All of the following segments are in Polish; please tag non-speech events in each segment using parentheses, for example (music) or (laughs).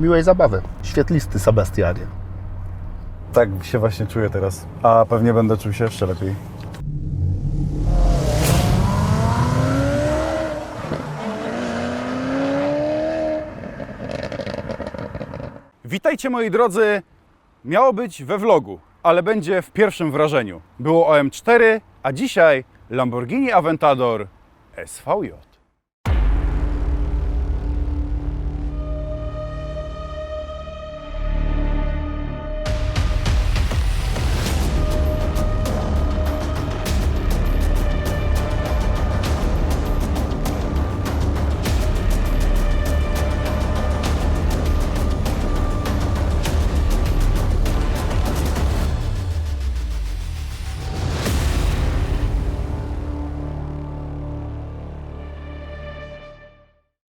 miłej zabawy. Świetlisty Sebastianie. Tak się właśnie czuję teraz. A pewnie będę czuł się jeszcze lepiej. Witajcie moi drodzy. Miało być we vlogu, ale będzie w pierwszym wrażeniu. Było OM4, a dzisiaj Lamborghini Aventador SVJ.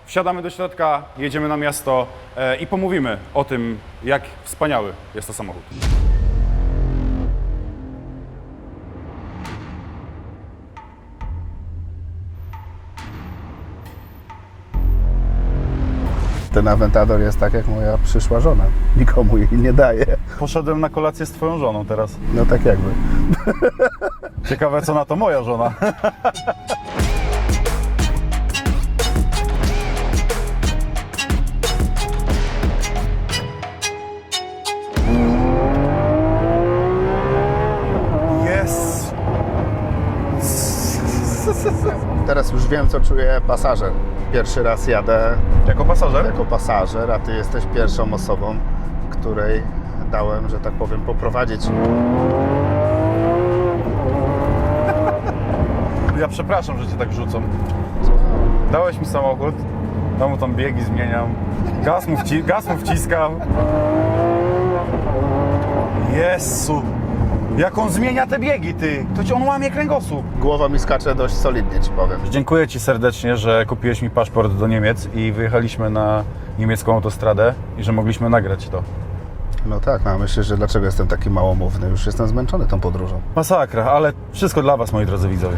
Wsiadamy do środka, jedziemy na miasto e, i pomówimy o tym, jak wspaniały jest to samochód. Ten Aventador jest tak jak moja przyszła żona. Nikomu jej nie daje. Poszedłem na kolację z twoją żoną teraz. No tak jakby. Ciekawe, co na to moja żona. (laughs) Teraz już wiem, co czuje pasażer. Pierwszy raz jadę Jako pasażer? jako pasażer, a ty jesteś pierwszą osobą, której dałem, że tak powiem, poprowadzić. (laughs) Ja przepraszam, że cię tak rzucą. Dałeś mi samochód, ja mu tam biegi zmieniam, gaz mu, wci- gaz mu wciskam. Jezu! Jak on zmienia te biegi, ty! To ci on łamie kręgosłup. Głowa mi skacze dość solidnie, ci powiem. Dziękuję Ci serdecznie, że kupiłeś mi paszport do Niemiec i wyjechaliśmy na niemiecką autostradę i że mogliśmy nagrać to. No tak, no myślę, że dlaczego jestem taki małomówny? Już jestem zmęczony tą podróżą. Masakra, ale wszystko dla Was, moi drodzy widzowie.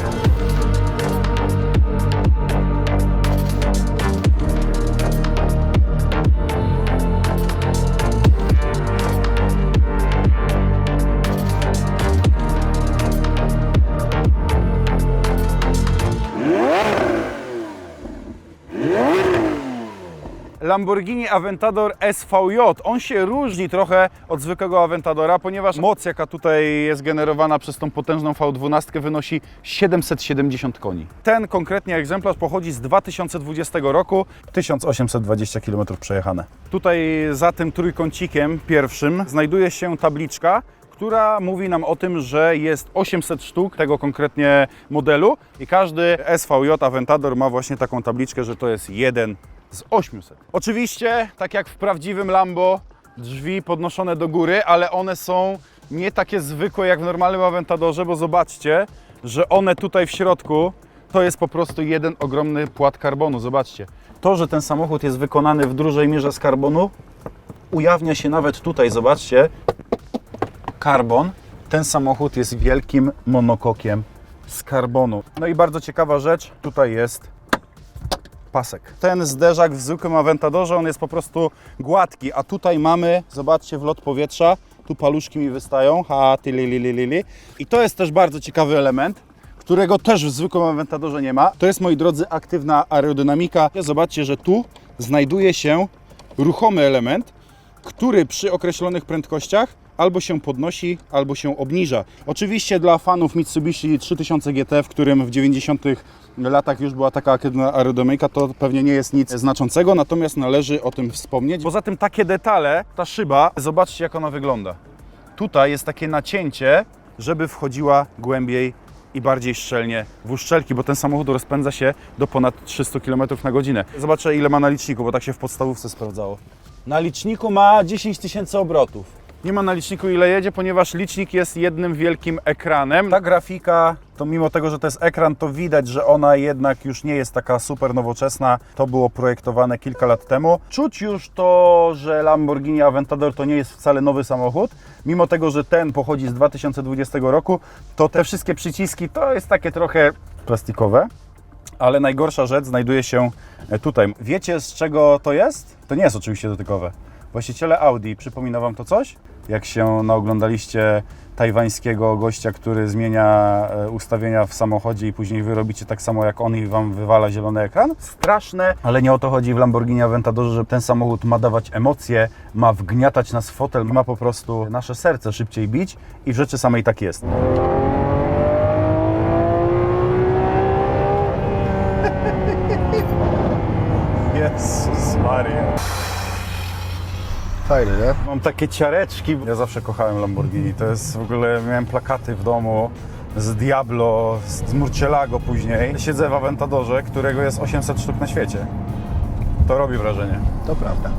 Lamborghini Aventador SVJ. On się różni trochę od zwykłego Aventadora, ponieważ moc, jaka tutaj jest generowana przez tą potężną V12 wynosi 770 koni. Ten konkretnie egzemplarz pochodzi z 2020 roku, 1820 km przejechane. Tutaj za tym trójkącikiem pierwszym znajduje się tabliczka, która mówi nam o tym, że jest 800 sztuk tego konkretnie modelu i każdy SVJ Aventador ma właśnie taką tabliczkę, że to jest jeden z 800. Oczywiście, tak jak w prawdziwym Lambo, drzwi podnoszone do góry, ale one są nie takie zwykłe jak w normalnym Aventadorze, bo zobaczcie, że one tutaj w środku to jest po prostu jeden ogromny płat karbonu. Zobaczcie. To, że ten samochód jest wykonany w dużej mierze z karbonu, ujawnia się nawet tutaj, zobaczcie, karbon. Ten samochód jest wielkim monokokiem z karbonu. No i bardzo ciekawa rzecz, tutaj jest pasek. Ten zderzak w zwykłym Aventadorze, on jest po prostu gładki, a tutaj mamy, zobaczcie, wlot powietrza, tu paluszki mi wystają, ha, ty li, li, li, li. I to jest też bardzo ciekawy element, którego też w zwykłym Aventadorze nie ma. To jest, moi drodzy, aktywna aerodynamika. Zobaczcie, że tu znajduje się ruchomy element, który przy określonych prędkościach albo się podnosi, albo się obniża. Oczywiście dla fanów Mitsubishi 3000 GT, w którym w 90 latach już była taka aktywna aerodynamika, to pewnie nie jest nic znaczącego, natomiast należy o tym wspomnieć. Poza tym takie detale, ta szyba, zobaczcie jak ona wygląda. Tutaj jest takie nacięcie, żeby wchodziła głębiej i bardziej szczelnie w uszczelki, bo ten samochód rozpędza się do ponad 300 km na godzinę. Zobaczę ile ma na liczniku, bo tak się w podstawówce sprawdzało. Na liczniku ma 10 tysięcy obrotów. Nie ma na liczniku ile jedzie, ponieważ licznik jest jednym wielkim ekranem. Ta grafika, to mimo tego, że to jest ekran, to widać, że ona jednak już nie jest taka super nowoczesna. To było projektowane kilka lat temu. Czuć już to, że Lamborghini Aventador to nie jest wcale nowy samochód. Mimo tego, że ten pochodzi z 2020 roku, to te wszystkie przyciski to jest takie trochę plastikowe. Ale najgorsza rzecz znajduje się tutaj. Wiecie z czego to jest? To nie jest oczywiście dotykowe. Właściciele Audi, przypomina Wam to coś? Jak się naoglądaliście tajwańskiego gościa, który zmienia e, ustawienia w samochodzie i później Wy robicie tak samo jak on i Wam wywala zielony ekran? Straszne, ale nie o to chodzi w Lamborghini Aventadorze, że ten samochód ma dawać emocje, ma wgniatać nas w fotel, ma po prostu nasze serce szybciej bić i w rzeczy samej tak jest. (laughs) Jezus Maria. Fajny, nie? Mam takie ciareczki. Ja zawsze kochałem Lamborghini. To jest w ogóle, miałem plakaty w domu z Diablo, z Murcielago później. Siedzę w Aventadorze, którego jest 800 sztuk na świecie. To robi wrażenie. To prawda.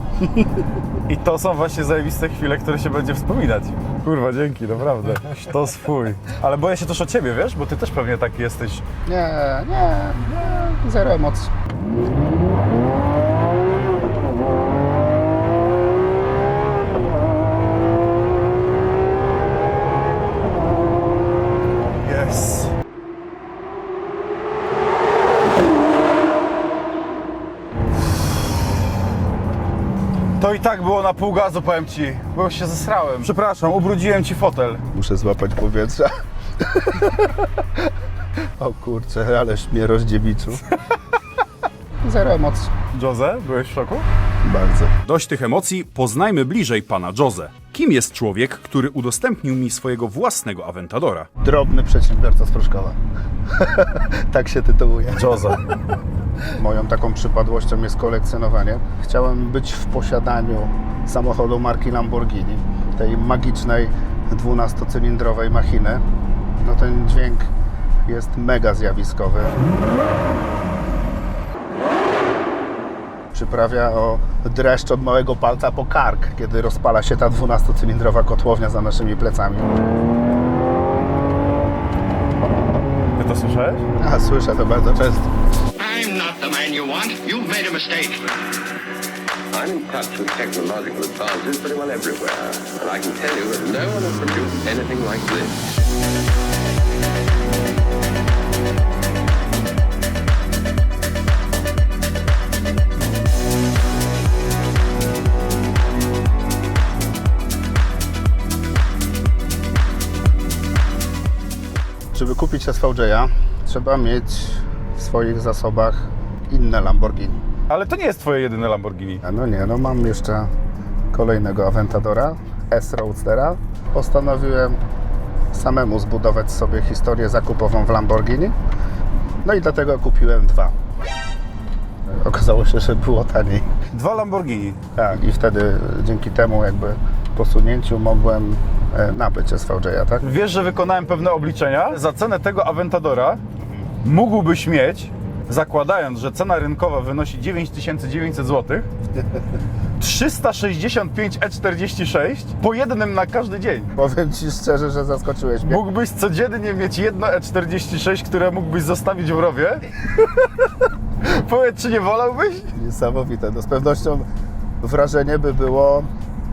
I to są właśnie zajebiste chwile, które się będzie wspominać. Kurwa, dzięki, naprawdę. To swój. Ale boję się też o ciebie, wiesz? Bo ty też pewnie taki jesteś. Nie, nie, nie, zero emocji. To i tak było na pół gazu, powiem ci, bo się zesrałem. Przepraszam, ubrudziłem ci fotel. Muszę złapać powietrza. o kurczę, ależ mnie rozdziewiczył. Zero emocji. Jose, byłeś w szoku? Bardzo. Dość tych emocji, poznajmy bliżej pana Jose. Kim jest człowiek, który udostępnił mi swojego własnego Aventadora? Drobny przedsiębiorca z Pruszkowa. (laughs) tak się tytułuje. Jose. Moją taką przypadłością jest kolekcjonowanie. Chciałem być w posiadaniu samochodu marki Lamborghini, tej magicznej 12-cylindrowej machiny. No ten dźwięk jest mega zjawiskowy. Przyprawia o dreszcz od małego palca po kark, kiedy rozpala się ta 12-cylindrowa kotłownia za naszymi plecami. Ty to słyszałeś? A słyszę to bardzo często. Man you want. You've made a mistake. I'm in touch with technological advances pretty well everywhere, and I can tell you that no one has produced anything like this. Żeby kupić SVJ-a, trzeba mieć w swoich zasobach inne Lamborghini. Ale to nie jest twoje jedyne Lamborghini. A No nie, no mam jeszcze kolejnego Aventadora, S-Roadstera. Postanowiłem samemu zbudować sobie historię zakupową w Lamborghini. No i dlatego kupiłem dwa. Okazało się, że było taniej. Dwa Lamborghini. Tak, i wtedy dzięki temu jakby posunięciu mogłem e, nabyć SVJ-a, tak? Wiesz, że wykonałem pewne obliczenia. Za cenę tego Aventadora mógłbyś mieć, zakładając, że cena rynkowa wynosi 9900 zł, 365 E46 po jednym na każdy dzień. Powiem Ci szczerze, że zaskoczyłeś mnie. Mógłbyś codziennie mieć jedno E46, które mógłbyś zostawić w rowie. (laughs) Powiedz, czy nie wolałbyś? Niesamowite. No z pewnością wrażenie by było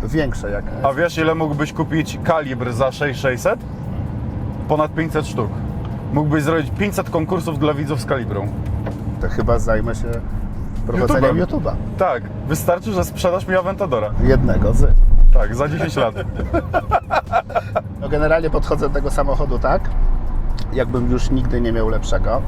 większe jak A wiesz, ile mógłbyś kupić kalibr za 6600? Ponad 500 sztuk. Mógłbyś zrobić 500 konkursów dla widzów z kalibrą. To chyba zajmę się prowadzeniem. YouTube'a. Tak, wystarczy, że sprzedasz mi Aventadora. Jednego z. Tak, za 10 lat. (laughs) No generalnie podchodzę do tego samochodu tak, jakbym już nigdy nie miał lepszego.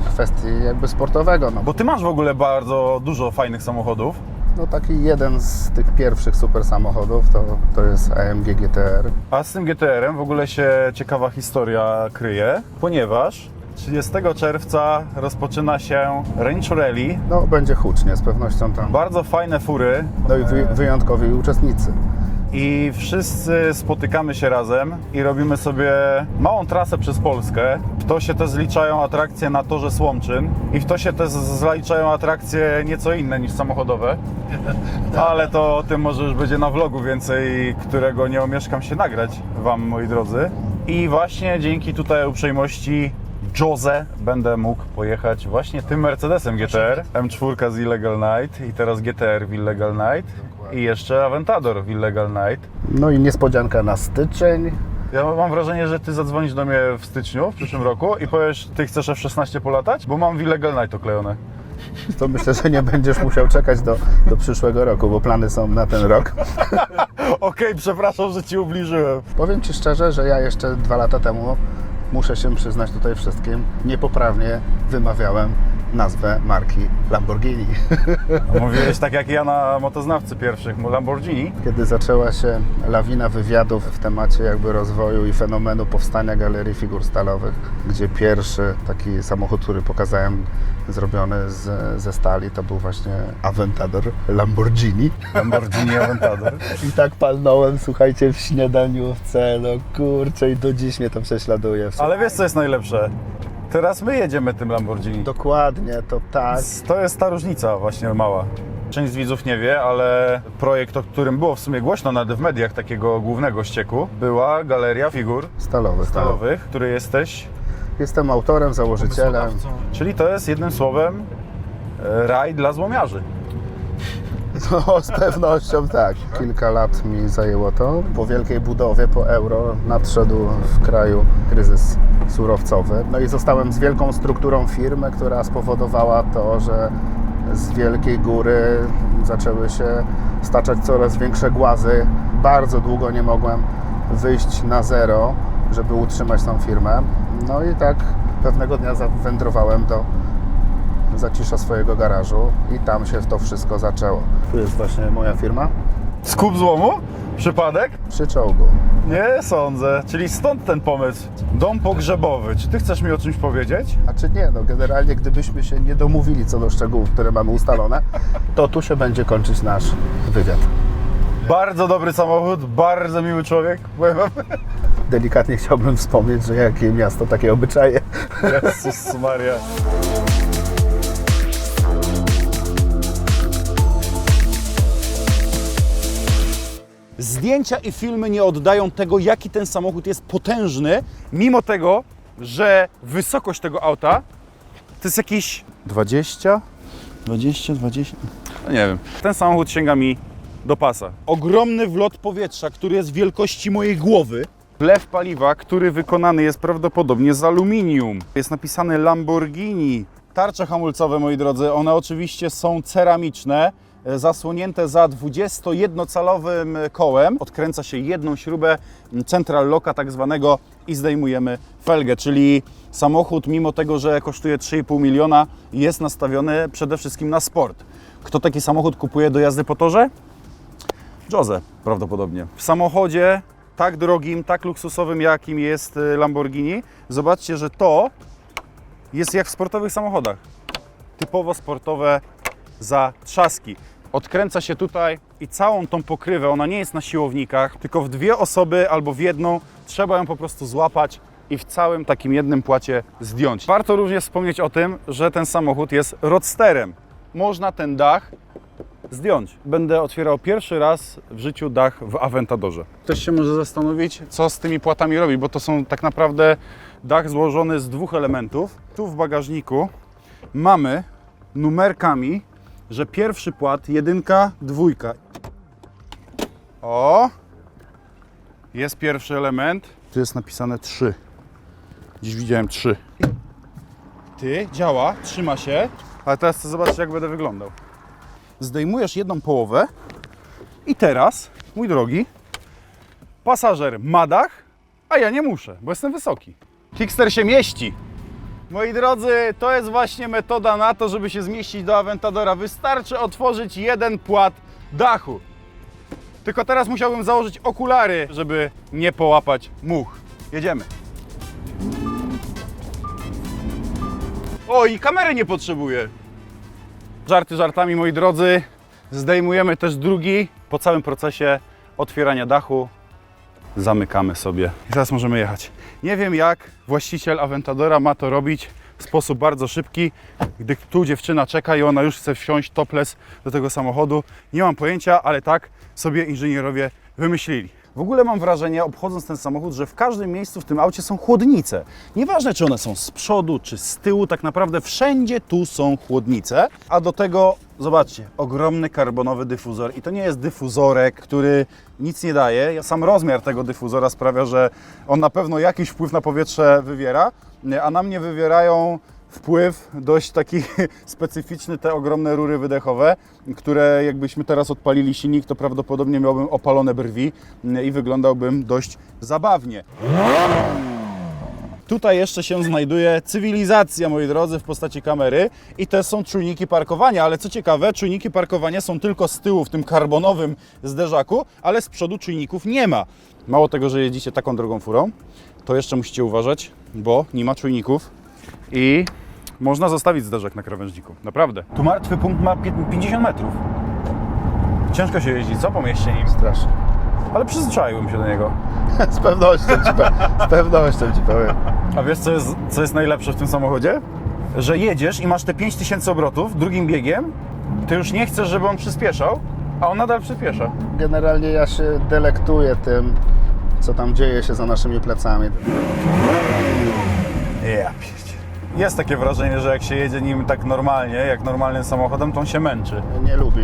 W kwestii jakby sportowego. No, Bo ty masz w ogóle bardzo dużo fajnych samochodów. no taki jeden z tych pierwszych super samochodów to, to jest AMG GTR. A z tym GTR-em w ogóle się ciekawa historia kryje, ponieważ 30 czerwca rozpoczyna się Range Rally. No będzie hucznie, z pewnością tam. Bardzo fajne fury No i wy, wyjątkowi uczestnicy. i wszyscy spotykamy się razem i robimy sobie małą trasę przez Polskę. W to się też zliczają atrakcje na torze Słomczyn i w to się też zliczają atrakcje nieco inne niż samochodowe. (laughs) Ale to o tym może już będzie na vlogu więcej, którego nie omieszkam się nagrać Wam, moi drodzy. I właśnie dzięki tutaj uprzejmości Jose będę mógł pojechać właśnie tym Mercedesem GTR, M4 z Illegal Night i teraz GTR w Illegal Night i jeszcze Aventador w Illegal Night. No i niespodzianka na styczeń. Ja mam wrażenie, że ty zadzwonisz do mnie w styczniu w przyszłym roku i powiesz, ty chcesz F16 polatać? Bo mam w Illegal Night oklejone. to myślę, że nie będziesz musiał czekać do, do przyszłego roku, bo plany są na ten rok. (laughs) Okej, przepraszam, że Ci ubliżyłem. Powiem Ci szczerze, że ja jeszcze dwa lata temu, muszę się przyznać tutaj wszystkim, niepoprawnie wymawiałem nazwę marki Lamborghini. Mówiłeś tak jak ja na motoznawcy pierwszych Lamborghini. Kiedy zaczęła się lawina wywiadów w temacie jakby rozwoju i fenomenu powstania galerii figur stalowych, gdzie pierwszy taki samochód, który pokazałem zrobiony z, ze stali, to był właśnie Aventador Lamborghini. Lamborghini Aventador. I tak palnąłem, słuchajcie, w śniadaniówce, no kurczę i do dziś mnie to prześladuje. Ale wiesz co jest najlepsze? Teraz my jedziemy tym Lamborghini. Dokładnie, to tak. To jest ta różnica właśnie mała. Część z widzów nie wie, ale projekt, o którym było w sumie głośno nawet w mediach takiego głównego ścieku, była galeria figur Stalowy, stalowy. stalowych, który jesteś. Jestem autorem, założycielem. Czyli to jest jednym słowem e, raj dla złomiarzy. No, (laughs) z pewnością tak. Kilka lat mi zajęło to. Po wielkiej budowie, po euro, nadszedł w kraju kryzys surowcowy. No i zostałem z wielką strukturą firmy, która spowodowała to, że z wielkiej góry zaczęły się staczać coraz większe głazy. Bardzo długo nie mogłem wyjść na zero, żeby utrzymać tą firmę. No i tak pewnego dnia zawędrowałem do zacisza swojego garażu i tam się to wszystko zaczęło. Tu jest właśnie moja firma Skup złomu? Przypadek? przy czołgu. Nie sądzę. Czyli stąd ten pomysł. Dom pogrzebowy. Czy ty chcesz mi o czymś powiedzieć? A czy nie, no generalnie gdybyśmy się nie domówili co do szczegółów, które mamy ustalone, to tu się będzie kończyć nasz wywiad. Bardzo dobry samochód, bardzo miły człowiek. Powiem wam. Delikatnie chciałbym wspomnieć, że jakie miasto, takie obyczaje. Jezus Maria. Zdjęcia i filmy nie oddają tego, jaki ten samochód jest potężny, mimo tego, że wysokość tego auta to jest jakieś 20, 20, 20, no nie wiem. Ten samochód sięga mi do pasa. Ogromny wlot powietrza, który jest wielkości mojej głowy. Wlew paliwa, który wykonany jest prawdopodobnie z aluminium. Jest napisane Lamborghini. Tarcze hamulcowe, moi drodzy, one oczywiście są ceramiczne, zasłonięte za 21-calowym kołem. Odkręca się jedną śrubę central locka tak zwanego i zdejmujemy felgę, czyli samochód mimo tego, że kosztuje 3,5 miliona jest nastawiony przede wszystkim na sport. Kto taki samochód kupuje do jazdy po torze? Jose prawdopodobnie. W samochodzie tak drogim, tak luksusowym, jakim jest y, Lamborghini, zobaczcie, że to jest jak w sportowych samochodach. Typowo sportowe zatrzaski. Odkręca się tutaj i całą tą pokrywę, ona nie jest na siłownikach, tylko w dwie osoby albo w jedną trzeba ją po prostu złapać i w całym takim jednym płacie zdjąć. Warto również wspomnieć o tym, że ten samochód jest roadsterem. Można ten dach zdjąć. Będę otwierał pierwszy raz w życiu dach w Aventadorze. Ktoś się może zastanowić, co z tymi płatami robi, bo to są tak naprawdę dach złożony z dwóch elementów. Tu w bagażniku mamy numerkami, że pierwszy płat, jedynka, dwójka. O! Jest pierwszy element. Tu jest napisane 3. Dziś widziałem 3. Ty, działa, trzyma się. Ale teraz chcę zobaczyć, jak będę wyglądał zdejmujesz jedną połowę i teraz, mój drogi, pasażer ma dach, a ja nie muszę, bo jestem wysoki. Kickster się mieści. Moi drodzy, to jest właśnie metoda na to, żeby się zmieścić do Aventadora. Wystarczy otworzyć jeden płat dachu. Tylko teraz musiałbym założyć okulary, żeby nie połapać much. Jedziemy. O, i kamery nie potrzebuję. Żarty żartami, moi drodzy. Zdejmujemy też drugi. Po całym procesie otwierania dachu zamykamy sobie. I teraz możemy jechać. Nie wiem jak właściciel Aventadora ma to robić w sposób bardzo szybki, gdy tu dziewczyna czeka i ona już chce wsiąść topless do tego samochodu. Nie mam pojęcia, ale tak sobie inżynierowie wymyślili. W ogóle mam wrażenie, obchodząc ten samochód, że w każdym miejscu w tym aucie są chłodnice. Nieważne, czy one są z przodu, czy z tyłu, tak naprawdę wszędzie tu są chłodnice. A do tego, zobaczcie, ogromny karbonowy dyfuzor. I to nie jest dyfuzorek, który nic nie daje. Sam rozmiar tego dyfuzora sprawia, że on na pewno jakiś wpływ na powietrze wywiera, a na mnie wywierają wpływ dość taki (laughs) specyficzny, te ogromne rury wydechowe, które jakbyśmy teraz odpalili silnik, to prawdopodobnie miałbym opalone brwi mm, i wyglądałbym dość zabawnie. Tutaj jeszcze się znajduje cywilizacja, moi drodzy, w postaci kamery i te są czujniki parkowania, ale co ciekawe, czujniki parkowania są tylko z tyłu w tym karbonowym zderzaku, ale z przodu czujników nie ma. Mało tego, że jedziecie taką drogą furą, to jeszcze musicie uważać, bo nie ma czujników i można zostawić zderzak na krawężniku. Naprawdę. Tu martwy punkt ma pię- 50 metrów. Ciężko się jeździ, co po mieście nim? Strasznie. Ale przyzwyczaiłem się do niego. (laughs) Z pewnością ci, pe- z pewnością ci powiem. A wiesz, co jest, co jest najlepsze w tym samochodzie? Że jedziesz i masz te 5000 obrotów drugim biegiem, ty już nie chcesz, żeby on przyspieszał, a on nadal przyspiesza. Generalnie ja się delektuję tym, co tam dzieje się za naszymi plecami. Ja. Jest takie wrażenie, że jak się jedzie nim tak normalnie, jak normalnym samochodem, to on się męczy. Nie lubi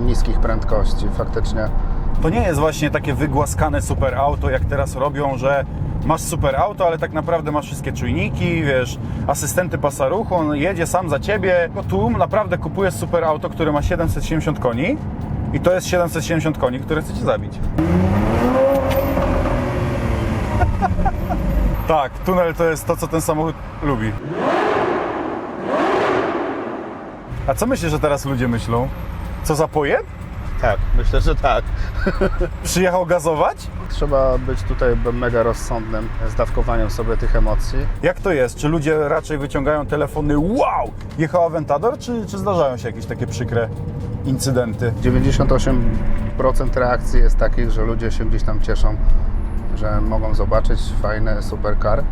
niskich prędkości, faktycznie. To nie jest właśnie takie wygłaskane super auto, jak teraz robią, że masz super auto, ale tak naprawdę masz wszystkie czujniki, wiesz, asystenty pasa ruchu, on jedzie sam za ciebie. No tu naprawdę kupujesz super auto, które ma 770 koni i to jest 770 koni, które chce cię zabić. Tak, tunel to jest to, co ten samochód lubi. A co myślisz, że teraz ludzie myślą? Co za pojeb? Tak, myślę, że tak. Przyjechał gazować? Trzeba być tutaj mega rozsądnym z dawkowaniem sobie tych emocji. Jak to jest? Czy ludzie raczej wyciągają telefony wow, jechał Aventador, czy, czy zdarzają się jakieś takie przykre incydenty? 98% reakcji jest takich, że ludzie się gdzieś tam cieszą, że mogą zobaczyć fajny supercar.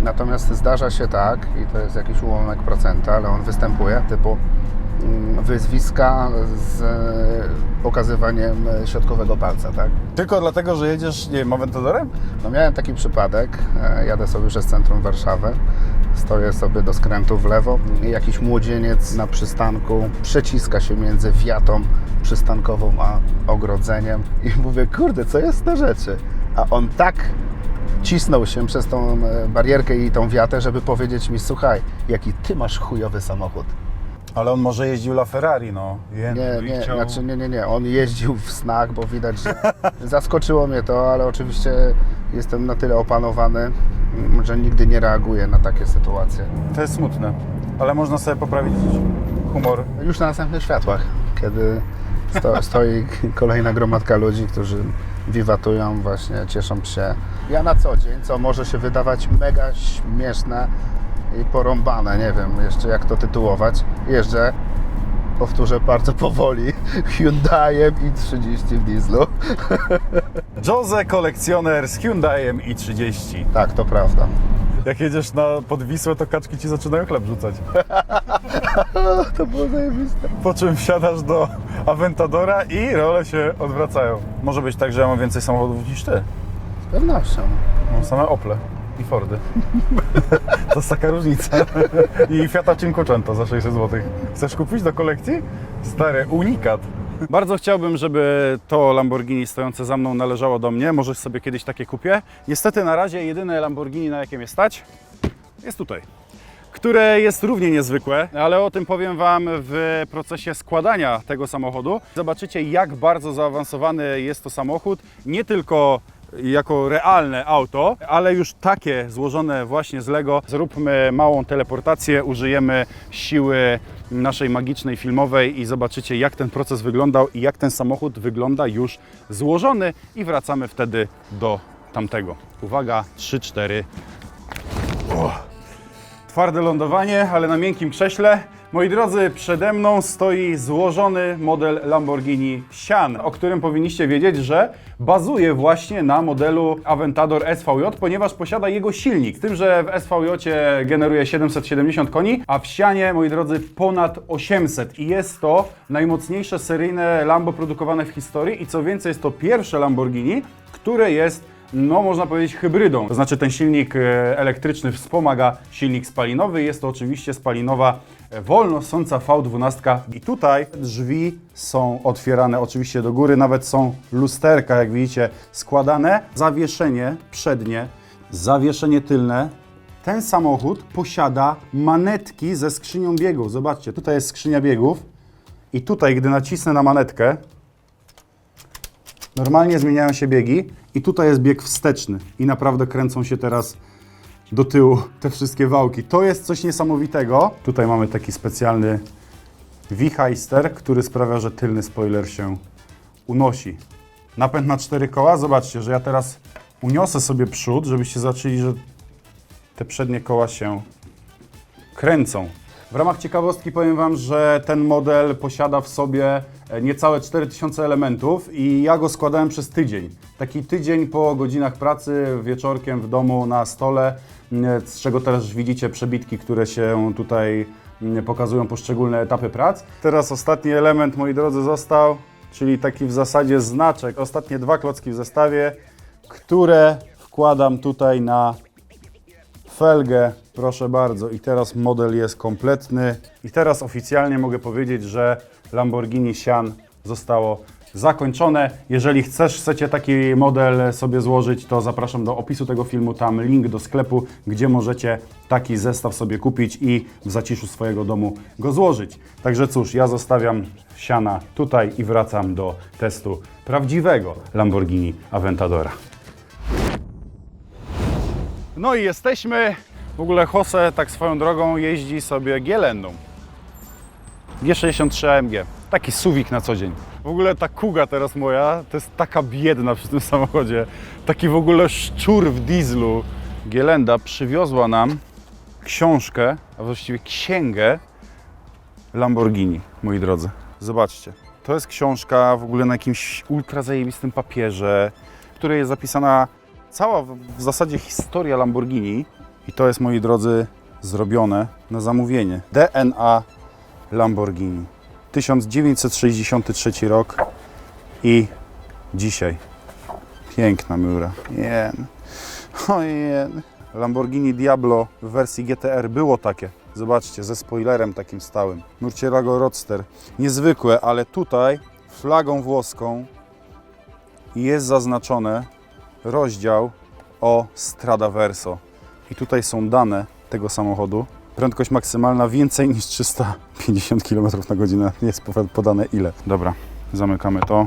Natomiast zdarza się tak, i to jest jakiś ułamek procenta, ale on występuje, typu mm, wyzwiska z e, pokazywaniem środkowego palca, tak? Tylko dlatego, że jedziesz, nie wiem, Aventadorem? No miałem taki przypadek, e, jadę sobie przez centrum Warszawy, stoję sobie do skrętu w lewo i jakiś młodzieniec na przystanku przeciska się między wiatą przystankową a ogrodzeniem i mówię, kurde, co jest na rzeczy? A on tak cisnął się przez tą e, barierkę i tą wiatę, żeby powiedzieć mi, słuchaj, jaki ty masz chujowy samochód. Ale on może jeździł La Ferrari, no. Nie, nie, znaczy nie, nie, nie. On jeździł w snach, bo widać, że (laughs) zaskoczyło mnie to, ale oczywiście jestem na tyle opanowany, mm, że nigdy nie reaguję na takie sytuacje. To jest smutne, ale można sobie poprawić humor. Już na następnych światłach, kiedy sto, stoi (laughs) kolejna gromadka ludzi, którzy wiwatują, właśnie cieszą się. Ja na co dzień, co może się wydawać mega śmieszne i porąbane, nie wiem jeszcze jak to tytułować, jeżdżę powtórzę bardzo powoli, (laughs) Hyundaiem i30 w dieslu. (laughs) Jose kolekcjoner z Hyundaiem i30. Tak, to prawda. Jak jedziesz na Podwisłę, to kaczki ci zaczynają chleb rzucać. (laughs) To było zajebiste. Po czym wsiadasz do Aventadora i role się odwracają. Może być tak, że ja mam więcej samochodów niż ty. Z pewnością. Mam same Ople i Fordy. (laughs) To jest taka różnica. I Fiata Cinquecento za 600 zł. Chcesz kupić do kolekcji? Stary, unikat. Bardzo chciałbym, żeby to Lamborghini stojące za mną należało do mnie. Może sobie kiedyś takie kupię. Niestety na razie jedyne Lamborghini, na jakie mnie stać, jest tutaj. Które jest równie niezwykłe, ale o tym powiem Wam w procesie składania tego samochodu. Zobaczycie, jak bardzo zaawansowany jest to samochód. Nie tylko jako realne auto, ale już takie złożone właśnie z Lego. Zróbmy małą teleportację, użyjemy siły naszej magicznej filmowej i zobaczycie jak ten proces wyglądał i jak ten samochód wygląda już złożony i wracamy wtedy do tamtego. Uwaga, 3, 4. Twarde lądowanie, ale na miękkim krześle. Moi drodzy, przede mną stoi złożony model Lamborghini Sian, o którym powinniście wiedzieć, że bazuje właśnie na modelu Aventador SVJ, ponieważ posiada jego silnik. Z tym, że w SVJ generuje 770 koni, a w Sianie, moi drodzy, ponad 800. I jest to najmocniejsze seryjne Lambo produkowane w historii i co więcej, jest to pierwsze Lamborghini, które jest no można powiedzieć hybrydą. To znaczy ten silnik e, elektryczny wspomaga silnik spalinowy. Jest to oczywiście spalinowa e, wolno ssąca V12 i tutaj drzwi są otwierane oczywiście do góry, nawet są lusterka, jak widzicie, składane. Zawieszenie przednie, zawieszenie tylne Ten samochód posiada manetki ze skrzynią biegów. Zobaczcie, tutaj jest skrzynia biegów i tutaj, gdy nacisnę na manetkę, normalnie zmieniają się biegi i tutaj jest bieg wsteczny i naprawdę kręcą się teraz do tyłu (laughs) te wszystkie wałki. To jest coś niesamowitego. Tutaj mamy taki specjalny Wichajster, który sprawia, że tylny spoiler się unosi. Napęd na cztery koła. Zobaczcie, że ja teraz uniosę sobie przód, żebyście zobaczyli, że te przednie koła się kręcą. W ramach ciekawostki powiem Wam, że ten model posiada w sobie e, niecałe 4000 elementów i ja go składałem przez tydzień. Taki tydzień po godzinach pracy, wieczorkiem w domu na stole, z czego też widzicie przebitki, które się tutaj pokazują poszczególne etapy prac. Teraz ostatni element, moi drodzy, został, czyli taki w zasadzie znaczek. Ostatnie dwa klocki w zestawie, które wkładam tutaj na felgę, proszę bardzo. I teraz model jest kompletny. I teraz oficjalnie mogę powiedzieć, że Lamborghini Sian zostało zakończone. Jeżeli chcesz, chcecie taki model sobie złożyć, to zapraszam do opisu tego filmu, tam link do sklepu, gdzie możecie taki zestaw sobie kupić i w zaciszu swojego domu go złożyć. Także cóż, ja zostawiam Siana tutaj i wracam do testu prawdziwego Lamborghini Aventadora. No i jesteśmy. W ogóle Jose tak swoją drogą jeździ sobie Gielendą. G63 AMG. Taki suwik na co dzień. W ogóle ta kuga teraz moja to jest taka biedna przy tym (laughs) samochodzie. Taki w ogóle szczur w dieslu. Gielenda przywiozła nam książkę, a właściwie księgę Lamborghini, moi drodzy. Zobaczcie. To jest książka w ogóle na jakimś ultra zajebistym papierze, w której jest zapisana cała w zasadzie historia Lamborghini. I to jest, moi drodzy, zrobione na zamówienie. DNA Lamborghini. 1963 rok i dzisiaj. Piękna mura. Jen. Ojen. Lamborghini Diablo w wersji GTR było takie. Zobaczcie, ze spoilerem takim stałym. Murcielago Roadster. Niezwykłe, ale tutaj flagą włoską jest zaznaczone rozdział o Stradaverso. I tutaj są dane tego samochodu. Prędkość maksymalna więcej niż 350 km na godzinę. Jest podane ile. Dobra, zamykamy to.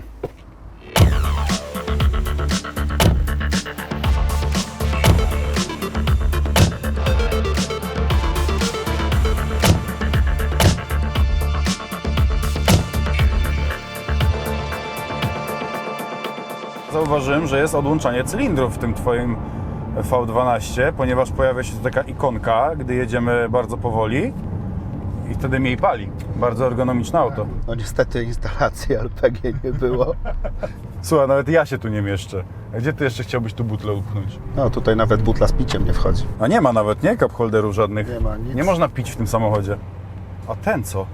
Zauważyłem, że jest odłączanie cylindrów w tym Twoim V12, ponieważ pojawia się tu taka ikonka, gdy jedziemy bardzo powoli i wtedy mniej pali. Bardzo ergonomiczne auto. No niestety instalacji LPG nie było. Słuchaj, nawet ja się tu nie mieszczę. A gdzie Ty jeszcze chciałbyś tu butlę upchnąć? No tutaj nawet butla z piciem nie wchodzi. A nie ma nawet, nie? Cup holderów żadnych. Nie ma nic. Nie można pić w tym samochodzie. A ten co?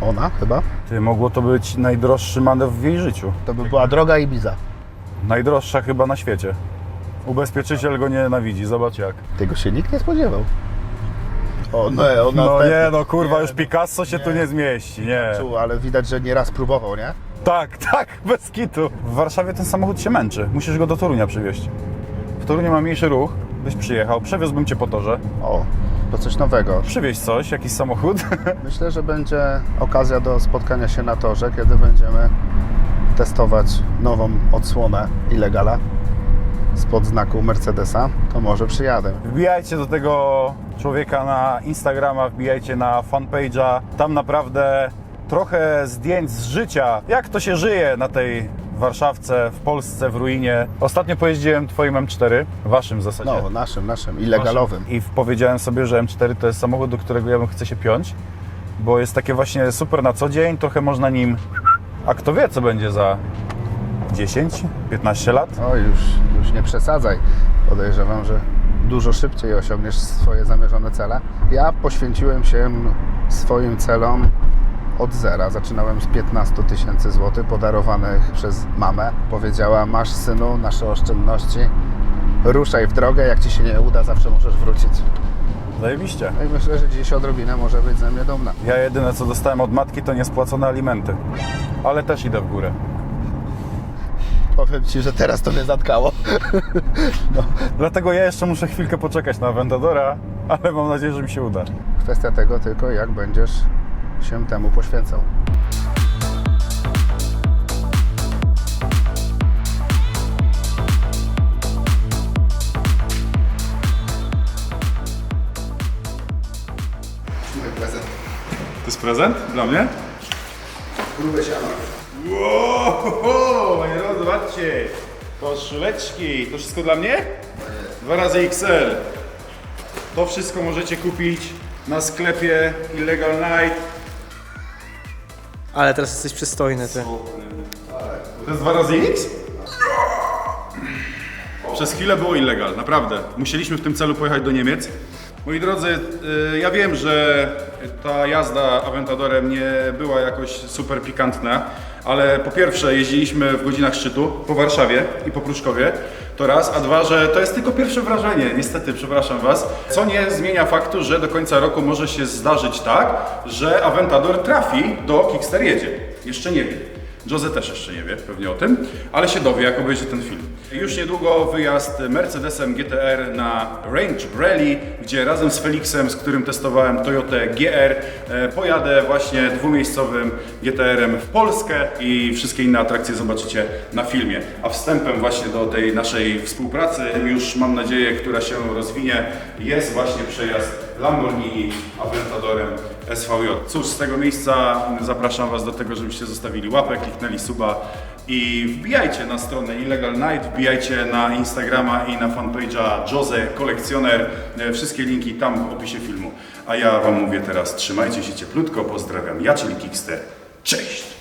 Ona chyba? Ty, mogło to być najdroższy manewr w jej życiu. To by była droga Ibiza. Najdroższa chyba na świecie. Ubezpieczyciel go nienawidzi, zobacz jak. Tego się nikt nie spodziewał. O nie, ona No ten- nie, no kurwa, nie, już Picasso się tu nie zmieści, nie. Czuł, ale widać, że nieraz próbował, nie? Tak, (laughs) tak, bez kitu. W Warszawie ten samochód się męczy. Musisz go do Torunia przywieźć. W Toruniu ma mniejszy ruch, byś przyjechał, przewiózłbym cię po torze. O, to coś nowego. Przywieź coś, jakiś samochód. (laughs) Myślę, że będzie okazja do spotkania się na torze, kiedy będziemy testować nową odsłonę Illegala spod znaku Mercedesa. To może przyjadę. Wbijajcie do tego człowieka na Instagrama, wbijajcie na fanpage'a. Tam naprawdę trochę zdjęć z życia, jak to się żyje na tej Warszawce, w Polsce, w ruinie. Ostatnio pojeździłem twoim M4, waszym w zasadzie. No, naszym, naszym, illegalowym. I powiedziałem sobie, że M4 to jest samochód, do którego ja bym chcę się piąć, bo jest takie właśnie super na co dzień, trochę można nim... A kto wie, co będzie za 10, 15 lat? O, już, już nie przesadzaj. Podejrzewam, że dużo szybciej osiągniesz swoje zamierzone cele. Ja poświęciłem się swoim celom od zera. Zaczynałem z 15 tysięcy złotych podarowanych przez mamę. Powiedziała, masz synu nasze oszczędności, ruszaj w drogę, jak ci się nie uda, zawsze możesz wrócić. Zajebiście. No i myślę, że dziś odrobinę może być ze mnie dumna. Ja jedyne co dostałem od matki to niespłacone alimenty. Ale też idę w górę. Powiem Ci, że teraz to mnie zatkało. (laughs) Dlatego ja jeszcze muszę chwilkę poczekać na Aventadora, ale mam nadzieję, że mi się uda. Kwestia tego tylko, jak będziesz się temu poświęcał. Jest prezent dla mnie? Grube siano. Wow, moi drodzy, zobaczcie. Koszuleczki. To wszystko dla mnie? Dwa razy XL. To wszystko możecie kupić na sklepie Illegal Night. Ale teraz jesteś przystojny, ty. To jest dwa razy X? Przez chwilę było illegal, naprawdę. Musieliśmy w tym celu pojechać do Niemiec. Moi drodzy, y, ja wiem, że ta jazda Aventadorem nie była jakoś super pikantna, ale po pierwsze jeździliśmy w godzinach szczytu po Warszawie i po Pruszkowie, to raz, a dwa, że to jest tylko pierwsze wrażenie, niestety, przepraszam Was, co nie zmienia faktu, że do końca roku może się zdarzyć tak, że Aventador trafi do Kickster jedzie. Jeszcze nie wiem. Jose też jeszcze nie wie pewnie o tym, ale się dowie, jak obejrzy ten film. Już niedługo wyjazd Mercedesem GTR na Range Rally, gdzie razem z Felixem, z którym testowałem Toyota GR, e, pojadę właśnie dwumiejscowym GTR-em w Polskę i wszystkie inne atrakcje zobaczycie na filmie. A wstępem właśnie do tej naszej współpracy, już mam nadzieję, która się rozwinie, jest właśnie przejazd Lamborghini Aventadorem SVJ. Cóż, z tego miejsca zapraszam Was do tego, żebyście zostawili łapę, kliknęli suba i wbijajcie na stronę Illegal Night, wbijajcie na Instagrama i na fanpage'a Jose Kolekcjoner. E, Wszystkie linki tam w opisie filmu. A ja Wam mówię teraz, trzymajcie się cieplutko, pozdrawiam ja, czyli Kickster. Cześć!